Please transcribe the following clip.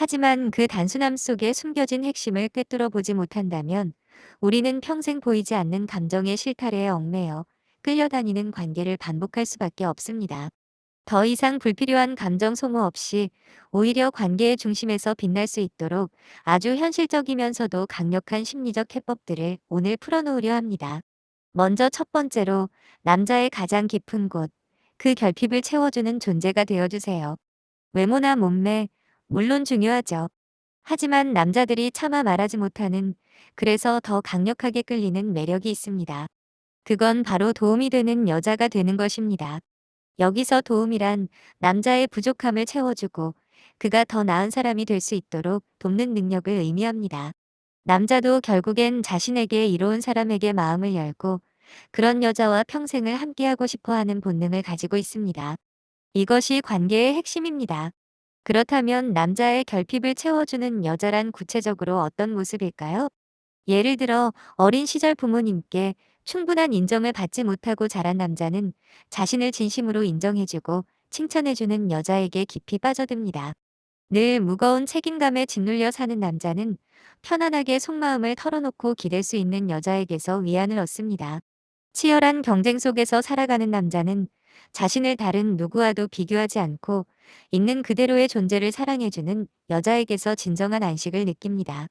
하지만 그 단순함 속에 숨겨진 핵심을 꿰뚫어 보지 못한다면 우리는 평생 보이지 않는 감정의 실타래에 얽매여 끌려다니는 관계를 반복할 수밖에 없습니다. 더 이상 불필요한 감정 소모 없이 오히려 관계의 중심에서 빛날 수 있도록 아주 현실적이면서도 강력한 심리적 해법들을 오늘 풀어놓으려 합니다. 먼저 첫 번째로 남자의 가장 깊은 곳, 그 결핍을 채워주는 존재가 되어주세요. 외모나 몸매, 물론 중요하죠. 하지만 남자들이 차마 말하지 못하는, 그래서 더 강력하게 끌리는 매력이 있습니다. 그건 바로 도움이 되는 여자가 되는 것입니다. 여기서 도움이란 남자의 부족함을 채워주고 그가 더 나은 사람이 될 수 있도록 돕는 능력을 의미합니다. 남자도 결국엔 자신에게 이로운 사람에게 마음을 열고 그런 여자와 평생을 함께하고 싶어 하는 본능을 가지고 있습니다. 이것이 관계의 핵심입니다. 그렇다면 남자의 결핍을 채워주는 여자란 구체적으로 어떤 모습일까요? 예를 들어 어린 시절 부모님께 충분한 인정을 받지 못하고 자란 남자는 자신을 진심으로 인정해주고 칭찬해주는 여자에게 깊이 빠져듭니다. 늘 무거운 책임감에 짓눌려 사는 남자는 편안하게 속마음을 털어놓고 기댈 수 있는 여자에게서 위안을 얻습니다. 치열한 경쟁 속에서 살아가는 남자는 자신을 다른 누구와도 비교하지 않고 있는 그대로의 존재를 사랑해주는 여자에게서 진정한 안식을 느낍니다.